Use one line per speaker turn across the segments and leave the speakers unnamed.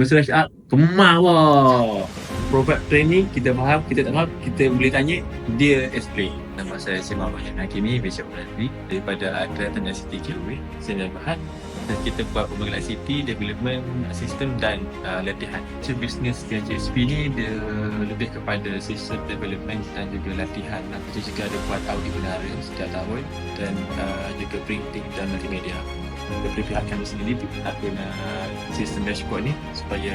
Rush up, kemah wah. Provide training, kita faham, kita tak faham, kita boleh tanya, dia explain. Nama saya Simon Mahir Hakim ni, Bishop Menadri daripada Kelantan dan City KW, Sdn Bahad. Dan kita buat pembangunan city, development, sistem dan uh, latihan. So, bisnes KJSP ni dia lebih kepada sistem development dan juga latihan. Kita juga ada buat audit benara setiap tahun dan uh, juga printing dan multimedia daripada pihak kami sendiri nak guna sistem dashboard ni supaya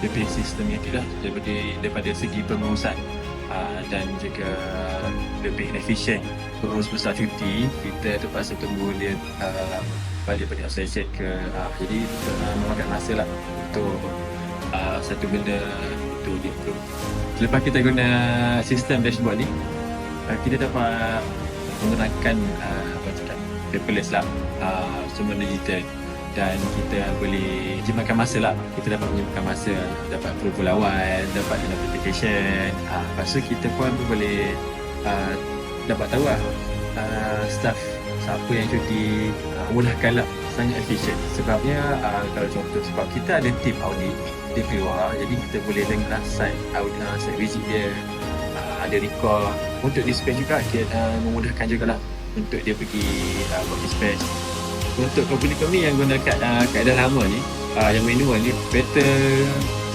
lebih sistem yang tidak daripada daripada segi pengurusan. Uh, dan juga lebih efisien. Pengurus besar cuti kita terpaksa tunggu dia uh, balik pada session ke uh, jadi uh, memakan masa lah untuk uh, satu benda untuk diimprove selepas kita guna sistem dashboard ni uh, kita dapat menggunakan uh, apa cakap paperless lah uh, semua digital. Dan kita boleh jimatkan masa lah. Kita dapat menjimatkan masa dapat approval awal dapat notification. Uh, lepas tu kita pun boleh uh, dapat tahu lah uh, staff siapa yang cuti uh, mudahkan lah. Sangat efisien sebabnya uh, kalau contoh sebab kita ada tim audit dia keluar. Jadi kita boleh dengar site audit uh, site visit dia. Uh, ada record. Untuk dispatch juga dia uh, memudahkan jugalah untuk dia pergi uh, buat dispatch untuk company-company yang guna kad, uh, kaedah lama ni uh, yang manual ni better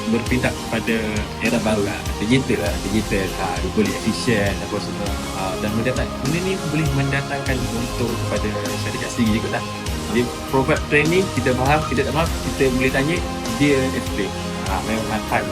berpindah kepada era baru lah. Digital lah digital uh, boleh efisien apa semua. Uh, dan mendatang benda ni boleh mendatangkan untung kepada syarikat sendiri juga lah. Dia provide training kita faham kita tak faham kita boleh tanya dia explain. Uh, memang manfaat